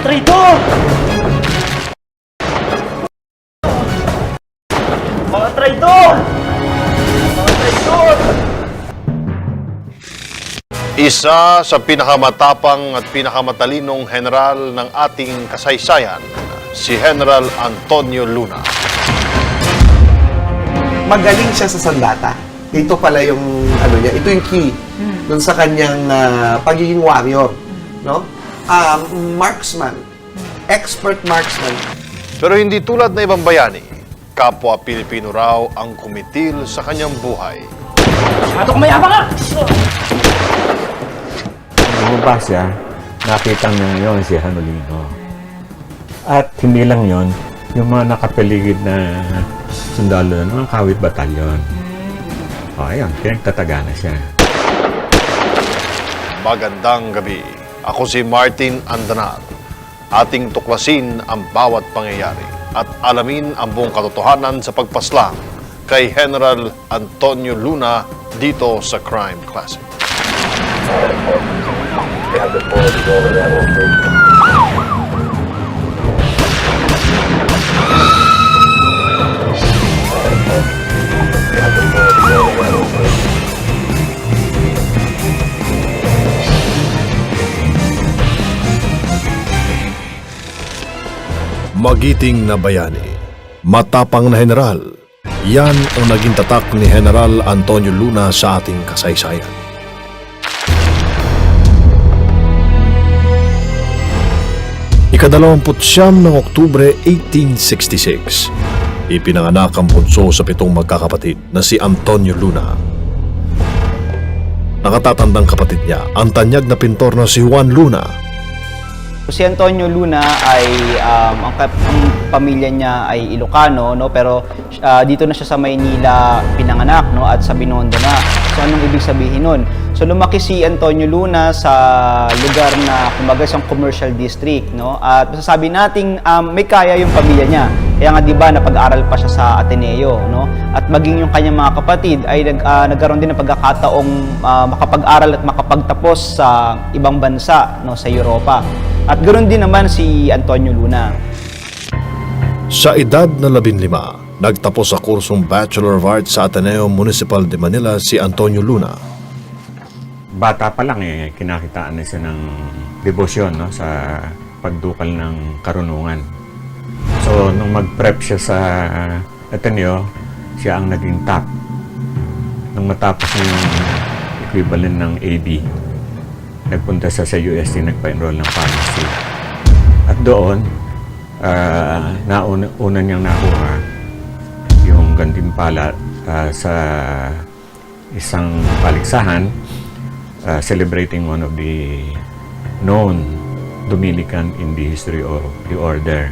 traidor! Mga traidor! Mga traidor! Isa sa pinakamatapang at pinakamatalinong general ng ating kasaysayan, si General Antonio Luna. Magaling siya sa sandata. Ito pala yung ano niya, ito yung key mm. dun sa kanyang uh, pagiging warrior, no? Um, marksman. Expert marksman. Pero hindi tulad na ibang bayani, kapwa Pilipino raw ang kumitil sa kanyang buhay. Mato kumayama ka! Bumaba siya, nakita niya ngayon si Hanolino. At hindi lang yon yung mga nakapaligid na sundalo ng mga kawit batalyon. O ayun, pinagtataga na siya. Magandang gabi. Ako si Martin Andanat. Ating tuklasin ang bawat pangyayari at alamin ang buong katotohanan sa pagpaslang kay General Antonio Luna dito sa Crime Classic. Magiting na bayani, matapang na general. Yan ang naging tatak ni General Antonio Luna sa ating kasaysayan. Ikadalawamput siyam ng Oktubre 1866, ipinanganak ang bunso sa pitong magkakapatid na si Antonio Luna. Nakatatandang kapatid niya ang tanyag na pintor na si Juan Luna Si Antonio Luna ay um, ang, ang pamilya niya ay Ilocano no pero ah, dito na siya sa Maynila pinanganak no at sa Binondo na. So anong ibig sabihin nun? So lumaki si Antonio Luna sa lugar na kumbaga isang commercial district no at masasabi nating um, may kaya yung pamilya niya. Kaya nga 'di ba napag-aral pa siya sa Ateneo no at maging yung kanyang mga kapatid ay nag, ah, nagkaroon din ng pagkakataong ah, makapag-aral at makapagtapos sa ibang bansa no sa Europa. At ganoon din naman si Antonio Luna. Sa edad na labing lima, nagtapos sa kursong Bachelor of Arts sa Ateneo Municipal de Manila si Antonio Luna. Bata pa lang eh, kinakitaan na siya ng debosyon no, sa pagdukal ng karunungan. So, nung mag-prep siya sa Ateneo, siya ang naging top. Nung matapos yung equivalent ng AB, nagpunta siya sa UST, nagpa-enroll ng pharmacy. At doon, ah, nauna una niyang nakuha yung gantimpala ah, sa isang paligsahan uh, celebrating one of the known Dominican in the history of the order.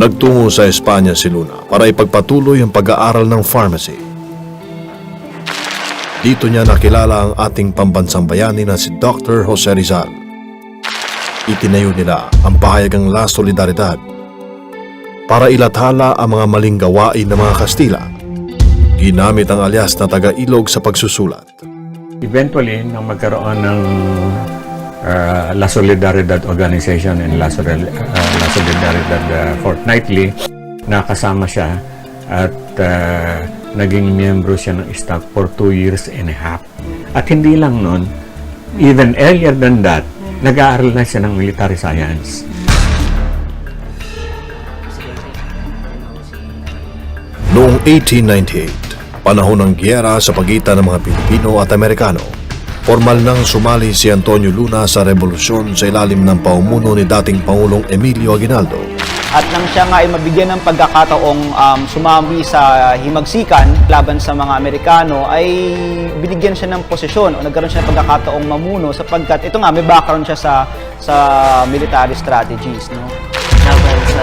Nagtungo sa Espanya si Luna para ipagpatuloy ang pag-aaral ng pharmacy. Dito niya nakilala ang ating pambansang bayani na si Dr. Jose Rizal. Itinayo nila ang pahayagang La Solidaridad para ilathala ang mga maling gawain ng mga Kastila. Ginamit ang alias na taga-ilog sa pagsusulat. Eventually, nang magkaroon ng uh, La Solidaridad Organization and La, Sol- uh, La Solidaridad uh, Fortnightly, nakasama siya at uh, naging miyembro siya ng staff for two years and a half. At hindi lang nun, even earlier than that, nag-aaral na siya ng military science. Noong 1898, panahon ng giyera sa pagitan ng mga Pilipino at Amerikano, formal nang sumali si Antonio Luna sa revolusyon sa ilalim ng paumuno ni dating Pangulong Emilio Aguinaldo. At nang siya nga ay mabigyan ng pagkakataong um, sumami sa himagsikan laban sa mga Amerikano, ay binigyan siya ng posisyon o nagkaroon siya ng pagkakataong mamuno sapagkat ito nga, may background siya sa sa military strategies. No? Laban sa...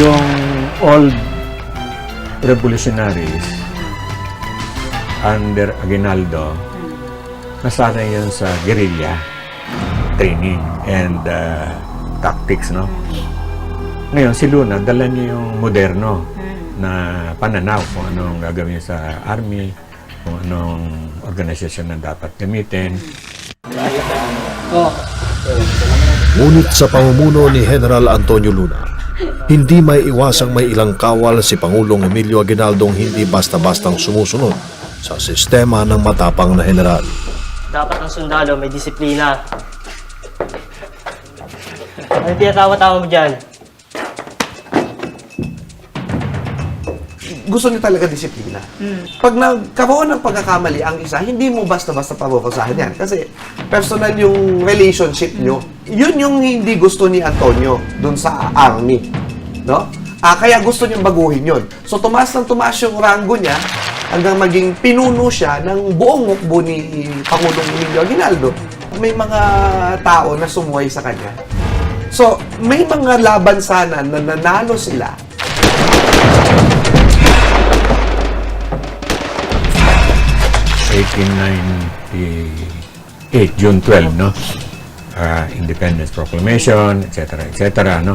Yung old revolutionaries under Aguinaldo, nasanay yun sa guerrilla training and uh, tactics, no? Ngayon, si Luna, dala niya yung moderno na pananaw kung anong gagawin sa army, kung anong organisasyon na dapat gamitin. Oh. Ngunit sa pamumuno ni General Antonio Luna, hindi may iwasang may ilang kawal si Pangulong Emilio Aguinaldong hindi basta-bastang sumusunod sa sistema ng matapang na general. Dapat ang sundalo may disiplina. Ano tinatawa-tawa mo dyan? gusto niya talaga disiplina. Pag nagkaroon ng pagkakamali ang isa, hindi mo basta-basta parukusahan yan. Kasi personal yung relationship nyo. Yun yung hindi gusto ni Antonio dun sa army. No? Ah, kaya gusto niyang baguhin yun. So, tumaas ng tumaas yung rango niya hanggang maging pinuno siya ng buong mukbo ni Pangulong Emilio Aguinaldo. May mga tao na sumuway sa kanya. So, may mga laban sana na nanalo sila 1898, June 12, no? Ah, Independence Proclamation, etc., etc., no?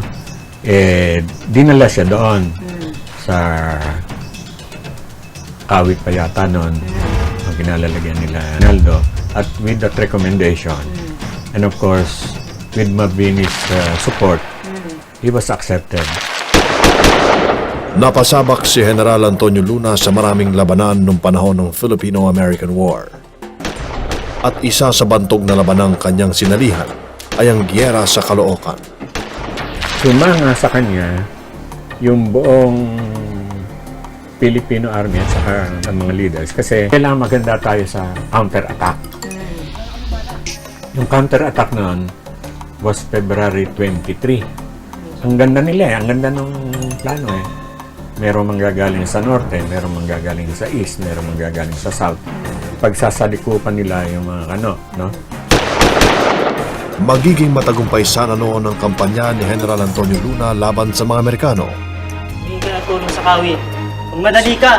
Eh, dinala siya doon sa kawit pa yata noon ang kinalalagyan nila Naldo at with that recommendation and of course with Mabini's uh, support he was accepted Napasabak si General Antonio Luna sa maraming labanan noong panahon ng Filipino-American War. At isa sa bantog na labanang kanyang sinalihan ay ang giyera sa Caloocan. sumanga sa kanya yung buong Filipino Army at saka ng mga leaders kasi kailangan maganda tayo sa counter-attack. Yung counter-attack noon was February 23. Ang ganda nila eh, ang ganda ng plano eh. Merong manggagaling sa norte, merong manggagaling sa east, merong manggagaling sa south. Pagsasalikupan nila yung mga ano, no? Magiging matagumpay sana noon ang kampanya ni General Antonio Luna laban sa mga Amerikano. Hindi ka na tulong sa kawit. Magmadali ka!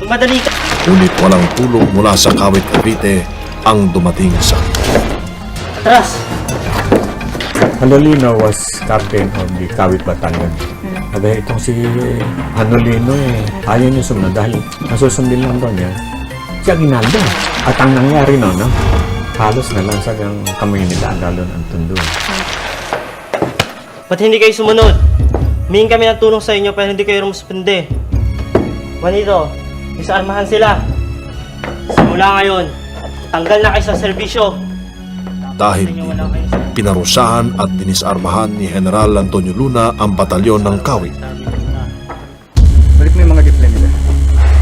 Magmadali ka! Ngunit walang tulong mula sa Kawit Cavite ang dumating sa Atras! Hanolino was captain of the Kawit Battalion. Sabi, itong si Hanolino eh, ayaw niya sumunod dahil nasusundin lang doon niya si Aguinaldo. At ang nangyari no, no? Halos na lang sa kamay nila, lalo ng tundo. Ba't hindi kayo sumunod? Humingi kami ng tulong sa inyo pero hindi kayo rumuspende. Manito, isarmahan sila. Simula ngayon, tanggal na kayo sa serbisyo. dahil inyo Pinarusahan at dinisarmahan ni General Antonio Luna ang batalyon ng Kawit. Balik mo yung mga nila.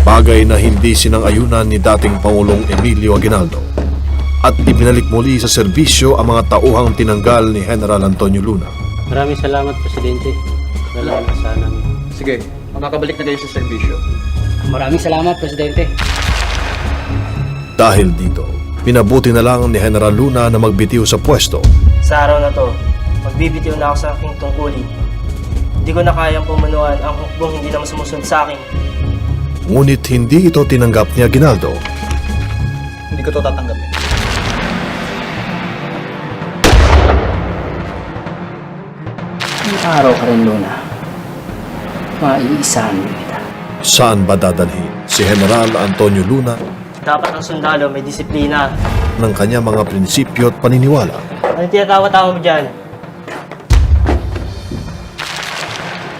Bagay na hindi sinang-ayunan ni dating Pangulong Emilio Aguinaldo. At ibinalik muli sa serbisyo ang mga tauhang tinanggal ni General Antonio Luna. Maraming salamat, Presidente. Wala na sana. Sige, makakabalik na kayo sa serbisyo. Maraming salamat, Presidente. Dahil dito, pinabuti na lang ni General Luna na magbitiw sa pwesto Sa araw na to, magbibitiw na ako sa aking tungkulin. Hindi ko na kayang pumunuan ang hukbong hindi naman sumusunod sa akin. Ngunit hindi ito tinanggap ni Aguinaldo Hindi ko to tatanggapin. Ang araw ka rin, Luna. Maiisahan mo kita. saan ba dadalhin si General Antonio Luna Dapat ang sundalo may disiplina. ng kanyang mga prinsipyo at paniniwala. Ano tinatawa-tawa mo dyan?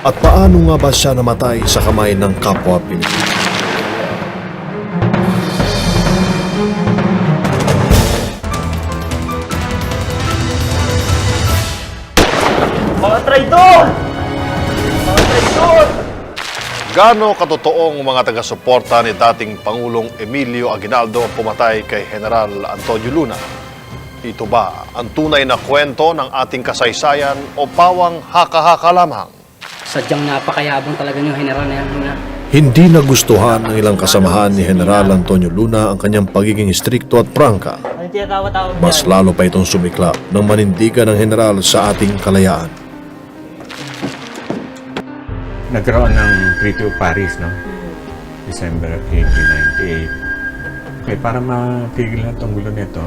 At paano nga ba siya namatay sa kamay ng kapwa Pilipino? Mga traidor! Mga traidor! Gano katotoong mga taga-suporta ni dating Pangulong Emilio Aguinaldo ang pumatay kay General Antonio Luna? Ito ba ang tunay na kwento ng ating kasaysayan o pawang haka-haka lamang? Sadyang napakayabang talaga yung general na yan, Luna. Hindi nagustuhan ng ilang kasamahan ni General Antonio Luna ang kanyang pagiging strikto at prangka. Mas lalo pa itong sumiklap ng manindigan ng general sa ating kalayaan. Nagkaroon ng Treaty of Paris, no? December 1898. Okay, para matigil na itong gulo nito,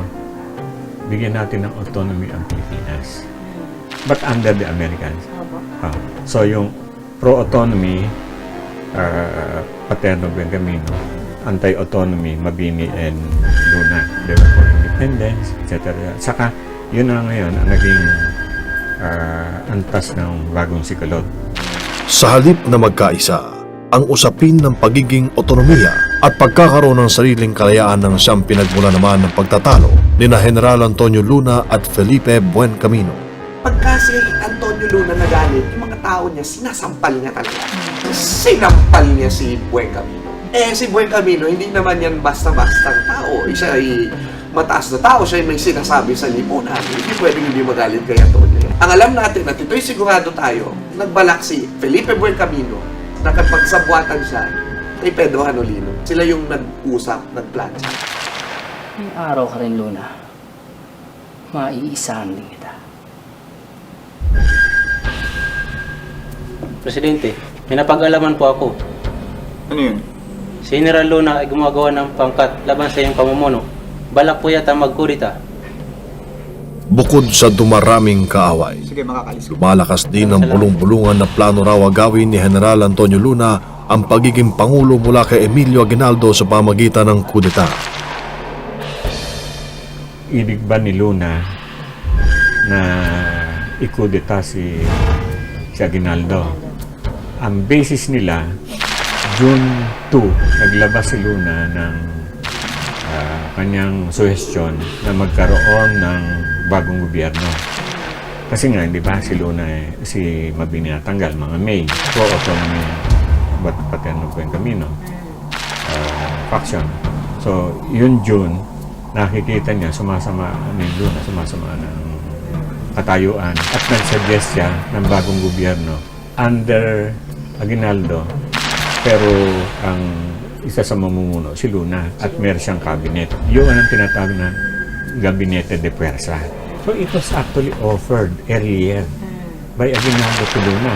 bigyan natin ng autonomy ang Pilipinas. But under the Americans. Ah, so yung pro-autonomy, uh, Paterno Benjamino, anti-autonomy, Mabini and Luna. They were for independence, etc. Saka, yun na ngayon ang naging ah, antas ng bagong sikalot. Sa halip na magkaisa, ang usapin ng pagiging otonomiya at pagkakaroon ng sariling kalayaan ng siyang pinagmula naman ng pagtatalo ni na General Antonio Luna at Felipe Buencamino. Pagka si Antonio Luna nagalit, yung mga tao niya, sinasampal niya talaga. Sinampal niya si Buen Camino. Eh, si Buen Camino, hindi naman yan basta-bastang tao. Siya ay mataas na tao, siya ay may sinasabi sa lipunan. Hindi pwedeng hindi magalit kay Antonio. Ang alam natin at ito'y sigurado tayo, nagbalak si Felipe Buen Camino, nakapagsabuatan siya kay Pedro Hanolino. Sila yung nag-usap, nagplansya. May araw ka rin, Luna. Maiisahan din kita. Presidente, may napag-alaman po ako. Ano yun? Si General Luna ay gumagawa ng pangkat laban sa iyong pamumuno. Balak po yata magkurita. Bukod sa dumaraming kaaway, Sige, makakalis ko. lumalakas din ang bulong-bulungan na plano raw agawin ni General Antonio Luna ang pagiging pangulo mula kay Emilio Aguinaldo sa pamagitan ng kudeta. Ibig ba ni Luna na ikudeta si, si Aguinaldo? Ang basis nila, June 2, naglabas si Luna ng ah, kanyang suhestyon na magkaroon ng bagong gobyerno. Kasi nga, di ba, si Luna, eh, si Mabini natanggal, mga May, pro-autonomy, ba't pati ano po yung Camino, ah, faction. So, yun June, nakikita niya, sumasama, ano yung Luna, sumasama ng katayuan at nag-suggest siya ng bagong gobyerno under Aguinaldo pero ang isa sa mamumuno si Luna at meron siyang cabinet. Yun ang tinatawag na Gabinete de Puersa. So it was actually offered earlier by Aguinaldo to Luna.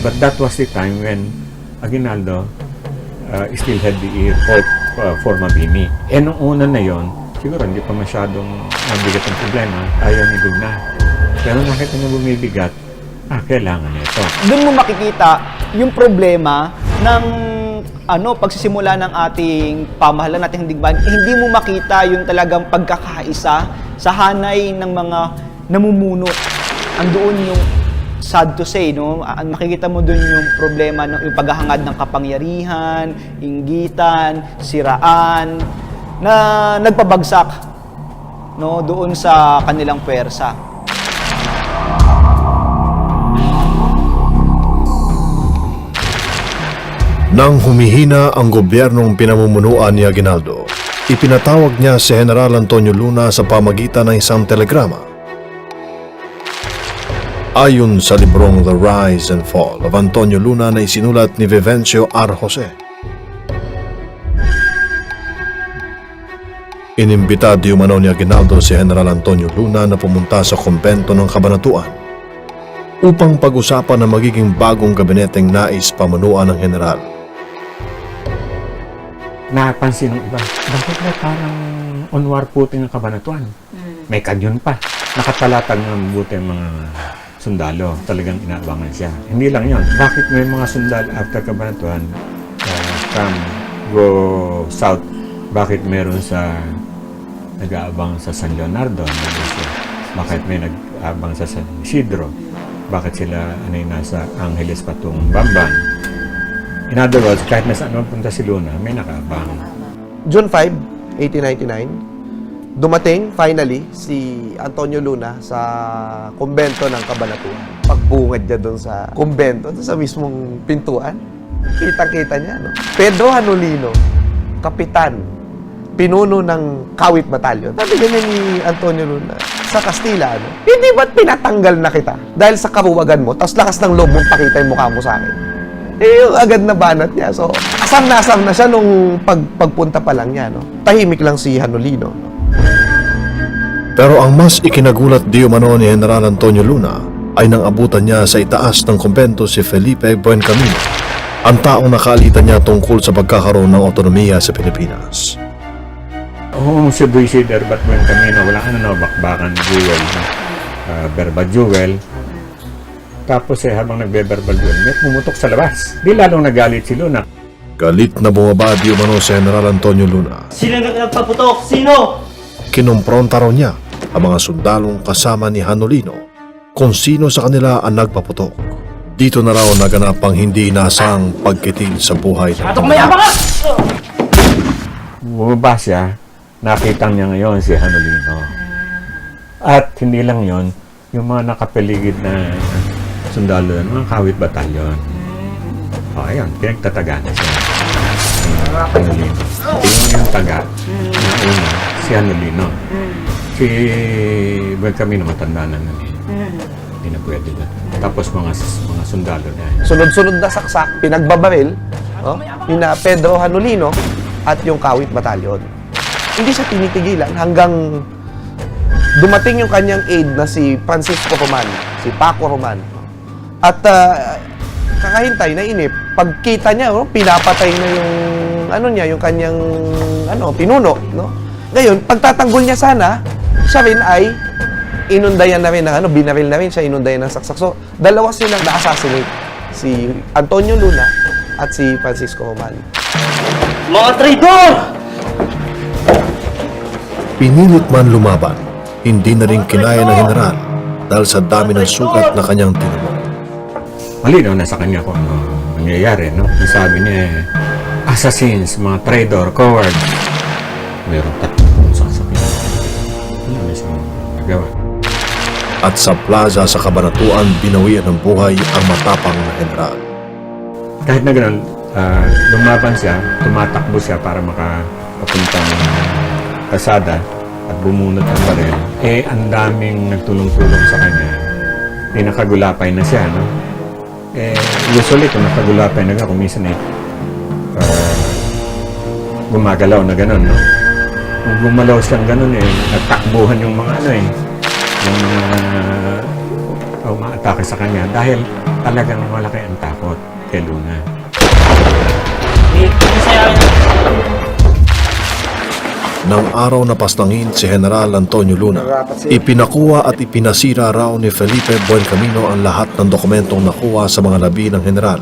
But that was the time when Aguinaldo uh, still had the for, uh, for Mabini. E nung una na yon, siguro hindi pa masyadong mabigat ang problema. Ayaw ni Luna. Pero nakita niya bumibigat, ah, kailangan nito. Doon mo makikita yung problema ng ano pagsisimula ng ating pamahalaan nating digmaan. Hindi mo makita yung talagang pagkakaisa sa hanay ng mga namumuno. Andoon yung sad to say, no? Ah, Makikita mo doon yung problema ng yung paghahangad ng kapangyarihan, inggitan, siraan na nagpabagsak no doon sa kanilang puwersa. Nang humihina ang gobyernong pinamumunuan ni Aguinaldo, ipinatawag niya si General Antonio Luna sa pamagitan ng isang telegrama. Ayon sa librong The Rise and Fall of Antonio Luna na isinulat ni Vivencio R. Jose. Inimbita di umano ni Aguinaldo si General Antonio Luna na pumunta sa kumbento ng Kabanatuan upang pag-usapan ang magiging bagong gabineteng nais pamunuan ng general. Napansin ng iba, bakit ba parang unwar puting ang kabanatuan? May kanyon pa. Nakatalatag ng mabuti mga sundalo. Talagang inaabangan siya. Hindi lang yon. Bakit may mga sundalo after kabanatuan uh, from go south? Bakit meron sa nag-aabang sa San Leonardo? Bakit may nag-aabang sa San Isidro? Bakit sila yung nasa Angeles patung Bamban? In other words, kahit nasa ano punta si Luna, may nakaabang. June 5, 1899, dumating finally si Antonio Luna sa kumbento ng Cabanatuan. Pagbungad niya doon sa kumbento, doon sa mismong pintuan, kitang-kita niya, no? Pedro Hanolino, kapitan, pinuno ng Kawit Batalyon. Sabi ganyan ni Antonio Luna, sa Kastila, ano? Hindi ba't pinatanggal na kita? Dahil sa karuwagan mo, tapos lakas ng loob mong pakita yung mukha mo sa akin. Eh, yung agad na banat niya. So, asam na asam na siya nung pag, pagpunta pa lang niya, no? Tahimik lang si Hanolino, no? Pero ang mas ikinagulat di umano ni General Antonio Luna ay nang abutan niya sa itaas ng kumbento si Felipe Buencamino, ang taong nakalitan niya tungkol sa pagkakaroon ng otonomiya sa Pilipinas. Oo, si Buisi Derbat kamino. Wala ano, no, bakbakan, jewel. Uh, verbal jewel. Tapos eh, habang nagbe-verbal jewel, may pumutok sa labas. Di lalong nagalit si Luna. Galit na bumaba di umano si General Antonio Luna. Sino nag- nagpaputok? Sino? Kinumpronta raw niya ang mga sundalong kasama ni Hanolino kung sino sa kanila ang nagpaputok. Dito na raw naganap ang hindi inasang pagkitil sa buhay ng Bumaba siya, nakita niya ngayon si Hanolino. At hindi lang yon yung mga nakapaligid na sundalo, mga kawit batalyon. O, ayun, pinagtataga na siya. Hanolino. Yung yung taga, na una, si Hanolino. Si Buwan kami na matanda na nun eh. Hindi na pwede na. Tapos mga mga sundalo na. Sunod-sunod na saksak, pinagbabaril, no? Yung na Pedro Hanulino at yung Kawit Batalyon. Hindi siya tinitigilan hanggang dumating yung kanyang aide na si Francisco Roman, si Paco Roman. At ah, kakahintay na inip, pagkita niya, no, pinapatay na yung ano niya, yung kanyang ano, pinuno, no? Ngayon, pagtatanggol niya sana, siya rin ay inundayan na rin ng ano, binaril na rin siya, inundayan ng saksak. So, dalawa silang na-assassinate. Si Antonio Luna at si Francisco Roman. Mga traidor! Pinilit man lumaban, hindi na rin kinaya ng general dahil sa dami ng sugat na kanyang tinamo. malinaw na sa kanya kung ano nangyayari, no? Ang sabi niya, eh, assassins, mga traitor, cowards. Mayroong tatlong At sa plaza sa Kabanatuan, binawian ng buhay ang matapang na general. Kahit na gano'n, ah, lumaban siya, tumatakbo siya para makapapunta ng kasada at bumunot ang baril. Eh, ang daming nagtulong-tulong sa kanya. Eh, nakagulapay na siya, no? Eh, usually kung nakagulapay na kung minsan eh, ah, gumagalaw na gano'n, no? Kung gumalaw siyang gano'n eh, nagtakbuhan yung mga ano eh, yung uh, umaatake sa kanya dahil talagang malaki ang takot kay Luna. Nang araw na pastangin si General Antonio Luna, ipinakuha at ipinasira raw ni Felipe Buencamino ang lahat ng dokumentong nakuha sa mga labi ng general.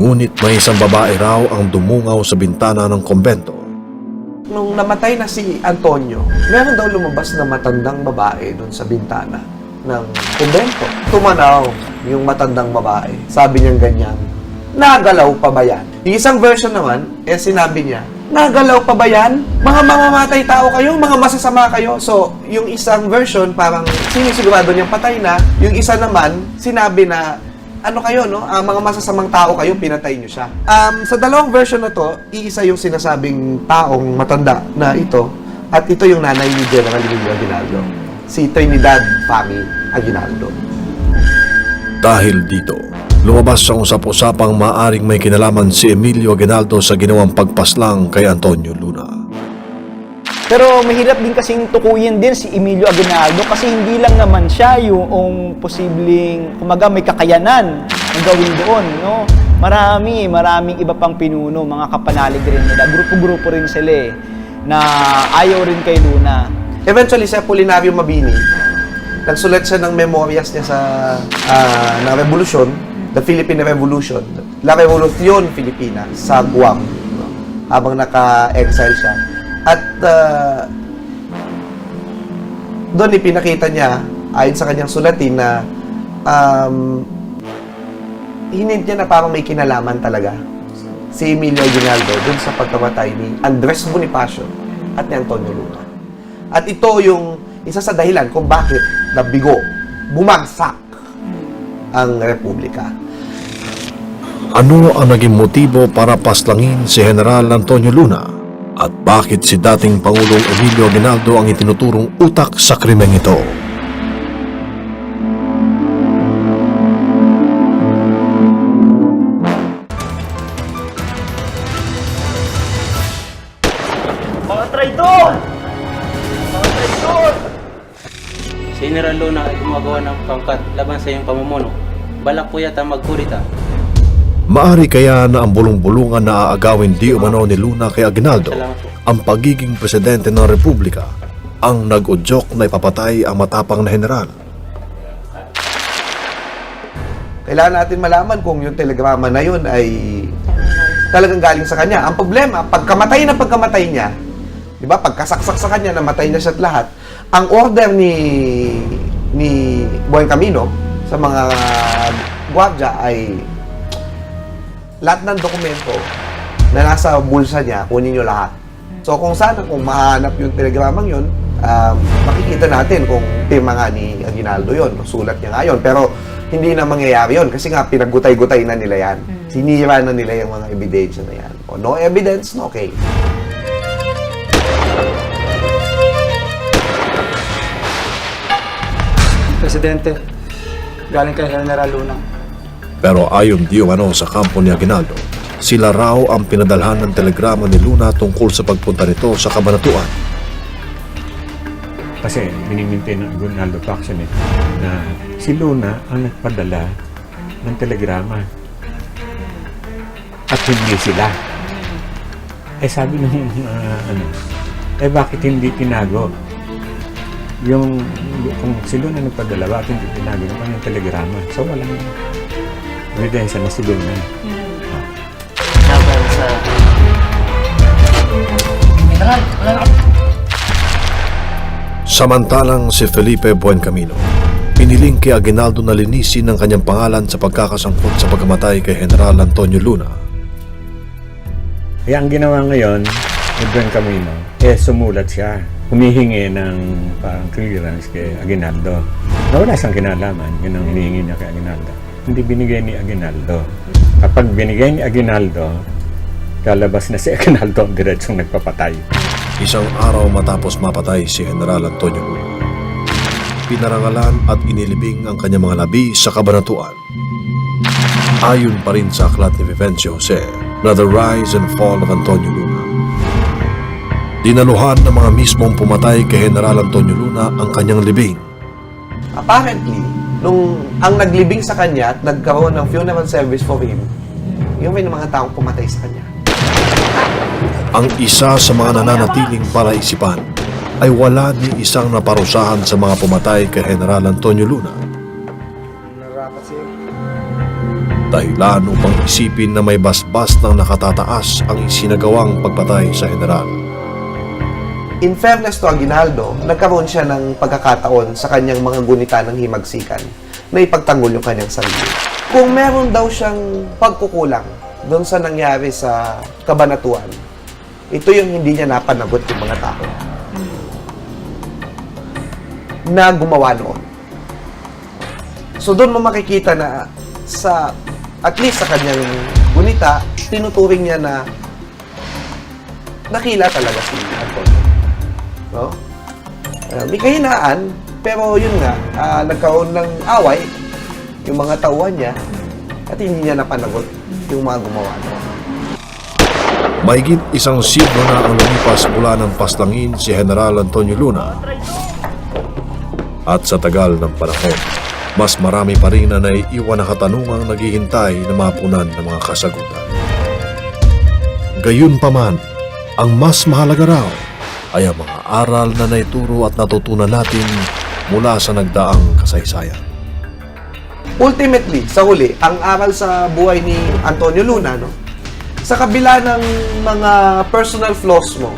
Ngunit may isang babae raw ang dumungaw sa bintana ng kombento. Nung namatay na si Antonio, meron daw lumabas na matandang babae doon sa bintana ng kumbento. Tumanaw yung matandang babae. Sabi niya ganyan, nagalaw pa ba yan? Yung isang version naman, eh sinabi niya, nagalaw pa ba yan? Mga mamamatay tao kayo, mga masasama kayo. So, yung isang version, parang sinisigurado niyang patay na. Yung isa naman, sinabi na, ano kayo, no? Ang mga masasamang tao kayo, pinatay niyo siya. Um, sa dalawang version na to, iisa yung sinasabing taong matanda na ito, at ito yung nanay ni General Emilio Aguinaldo, si Trinidad Fami Aguinaldo. Dahil dito, lumabas ang usap-usapang maaring may kinalaman si Emilio Aguinaldo sa ginawang pagpaslang kay Antonio Luna. Pero mahirap din kasing tukuyin din si Emilio Aguinaldo kasi hindi lang naman siya yung posibleng, kumaga may kakayanan na gawin doon, no? Marami, maraming iba pang pinuno, mga kapanalig rin nila. Grupo-grupo rin sila eh, na ayaw rin kay Luna. Eventually, si Apolinario Mabini, nagsulat siya ng memoryas niya sa ah, na revolusyon, the Philippine Revolution, La Revolucion Filipina sa Guam, no? habang naka-exile siya. At ah, doon ipinakita niya, ayon sa kanyang sulatin, na um, hinint niya na parang may kinalaman talaga si Emilio Aguinaldo dun sa pagkamatay ni Andres Bonifacio at ni Antonio Luna. At ito yung isa sa dahilan kung bakit nabigo, bumagsak ang Republika. Ano ang naging motibo para paslangin si General Antonio Luna? At bakit si dating Pangulong Emilio Aguinaldo ang itinuturong utak sa krimeng ito? Mga traidor! Mga traidor! General Luna ay gumagawa ng pangkat laban sa iyong pamumuno. Balak po yata magkurita. Maari kaya na ang bulong-bulungan na aagawin di umano ni Luna kay Aguinaldo ang pagiging presidente ng Republika ang nag-udyok na ipapatay ang matapang na general. Kailangan natin malaman kung yung telegrama na yun ay talagang galing sa kanya. Ang problema, pagkamatay na pagkamatay niya, Di ba? Pagkasaksak sa kanya, namatay na siya at lahat. Ang order ni ni Buen Camino sa mga gwardiya ay lahat ng dokumento na nasa bulsa niya, kunin nyo lahat. So kung sana, kung mahanap yung telegramang yun, um, makikita natin kung pirma nga ni Aguinaldo yun, sulat niya nga yun. Pero hindi na mangyayari yun kasi nga pinagutay-gutay na nila yan. Sinira na nila yung mga ebidensya na yan. O, no evidence, no case. Presidente, galing kay General Luna. Pero ayon di umano sa kampo ni Aguinaldo, sila raw ang pinadalhan ng telegrama ni Luna tungkol sa pagpunta nito sa kabanatuan. Kasi minimintay ng Aguinaldo faction eh, na si Luna ang nagpadala ng telegrama. At hindi sila. Eh sabi ng ah, ano, eh bakit hindi tinago? Yung kung si Luna nagpadala, bakit hindi tinago naman yung telegrama? So walang ebidensya na si Luna. Laban sa... General, wala na Samantalang si Felipe Buencamino, piniling kay Aguinaldo na linisin ang kanyang pangalan sa pagkakasangkot sa pagkamatay kay General Antonio Luna. Kaya ang ginawa ngayon ni Ben Camino, eh sumulat siya. Humihingi ng parang clearance kay Aguinaldo. Na wala siyang kinalaman, yun ang hinihingi niya kay Aguinaldo. Hindi binigay ni Aguinaldo. Kapag binigay ni Aguinaldo, lalabas na si Aguinaldo ang diretsong nagpapatay. Isang araw matapos mapatay si General Antonio Luna. Pinarangalan at inilibing ang kanyang mga labi sa kabanatuan. Ayon pa rin sa aklat ni Vivencio Jose na The Rise and Fall of Antonio Luna. Dinaluhan ng mga mismong pumatay kay General Antonio Luna ang kanyang libing. Apparently, nung ang naglibing sa kanya at nagkaroon ng funeral service for him, yung may mga taong pumatay sa kanya. Ang isa sa mga nananatiling paraisipan ay wala ni isang naparusahan sa mga pumatay kay General Antonio Luna. Dahilan upang isipin na may basbas ng nakatataas ang isinagawang pagpatay sa General. In fairness to Aguinaldo, nagkaroon siya ng pagkakataon sa kanyang mga gunita ng himagsikan na ipagtanggol yung kanyang sarili. Kung meron daw siyang pagkukulang doon sa nangyari sa kabanatuan, ito yung hindi niya napanagot yung mga tao na gumawa noon. So doon mo makikita na sa at least sa kanyang gunita, tinuturing niya na nakila talaga si Antonio. No? Uh, may kahinaan, pero yun nga, ah, nagkaroon ng away yung mga tauhan niya at hindi niya napanagot yung mga gumawa noon. Mahigit isang siglo na ang lumipas mula ng paslangin si General Antonio Luna. At sa tagal ng panahon, mas marami pa rin na naiiwan na katanungang naghihintay na mapunan ng mga kasagutan. Gayunpaman, ang mas mahalaga raw ay ang mga aral na naituro at natutunan natin mula sa nagdaang kasaysayan. Ultimately, sa huli, ang aral sa buhay ni Antonio Luna, no? sa kabila ng mga personal flaws mo,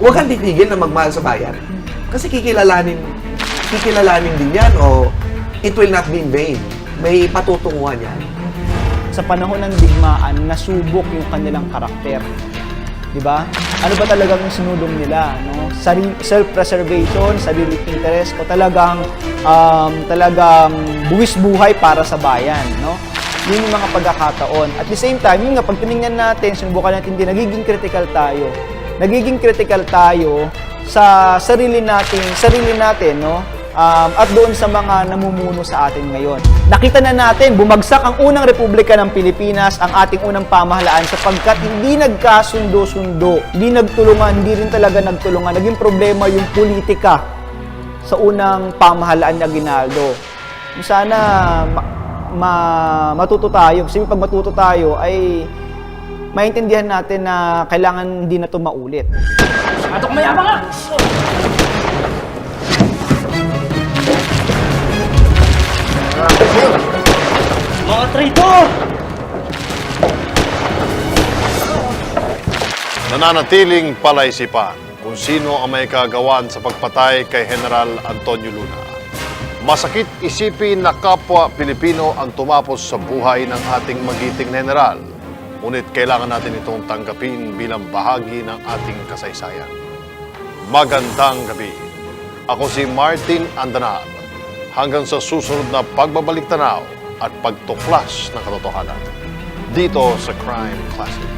huwag kang titigil na magmahal sa bayan. Kasi kikilalanin, kikilalanin din yan o it will not be in vain. May patutunguhan yan. sa panahon ng digmaan, nasubok yung kanilang karakter. 'Di ba? Ano ba talagang sinulong nila, no? Self-preservation, sarili interest o talagang um, talagang buwis buhay para sa bayan, no? Yun yung mga pagkakataon. At the same time, yun nga, pag tinignan natin, sinubukan natin din, nagiging critical tayo. Nagiging critical tayo sa sarili natin, sarili natin, no? Um, at doon sa mga namumuno sa atin ngayon. Nakita na natin, bumagsak ang unang republika ng Pilipinas, ang ating unang pamahalaan sapagkat hindi nagkasundo-sundo, hindi nagtulungan, hindi rin talaga nagtulungan. Naging problema yung politika sa unang pamahalaan ni Aguinaldo. Sana ma, ma- matuto tayo. Kasi pag matuto tayo ay maintindihan natin na kailangan hindi na ito maulit. Mga traitor! nananatiling palaisipan kung sino ang may kagawan sa pagpatay kay General Antonio Luna. Masakit isipin na kapwa Pilipino ang tumapos sa buhay ng ating magiting general. Ngunit kailangan natin itong tanggapin bilang bahagi ng ating kasaysayan. Magandang gabi. Ako si Martin Andanab. Hanggang sa susunod na pagbabalik tanaw at pagtuklas ng katotohanan dito sa Crime Classic.